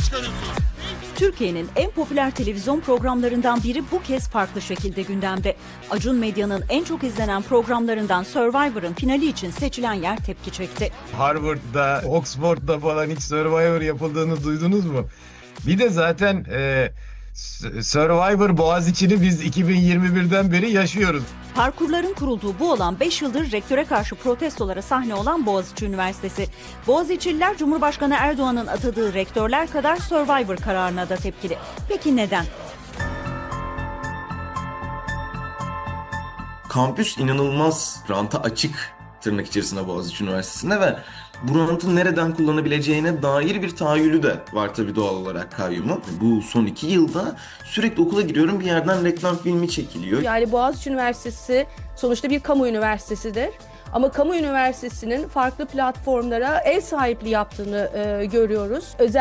çıkarıyorsunuz? Türkiye'nin en popüler televizyon programlarından biri bu kez farklı şekilde gündemde. Acun Medya'nın en çok izlenen programlarından Survivor'ın finali için seçilen yer tepki çekti. Harvard'da, Oxford'da falan hiç Survivor yapıldığını duydunuz mu? Bir de zaten e, Survivor Boğaziçi'ni biz 2021'den beri yaşıyoruz. Parkurların kurulduğu bu alan 5 yıldır rektöre karşı protestolara sahne olan Boğaziçi Üniversitesi. Boğaziçi'liler Cumhurbaşkanı Erdoğan'ın atadığı rektörler kadar Survivor kararına da tepkili. Peki neden? kampüs inanılmaz ranta açık tırnak içerisinde Boğaziçi Üniversitesi'nde ve bu rantı nereden kullanabileceğine dair bir tahayyülü de var tabii doğal olarak kayyumun. Bu son iki yılda sürekli okula giriyorum bir yerden reklam filmi çekiliyor. Yani Boğaziçi Üniversitesi sonuçta bir kamu üniversitesidir. Ama kamu üniversitesinin farklı platformlara ev sahipliği yaptığını e, görüyoruz. Özel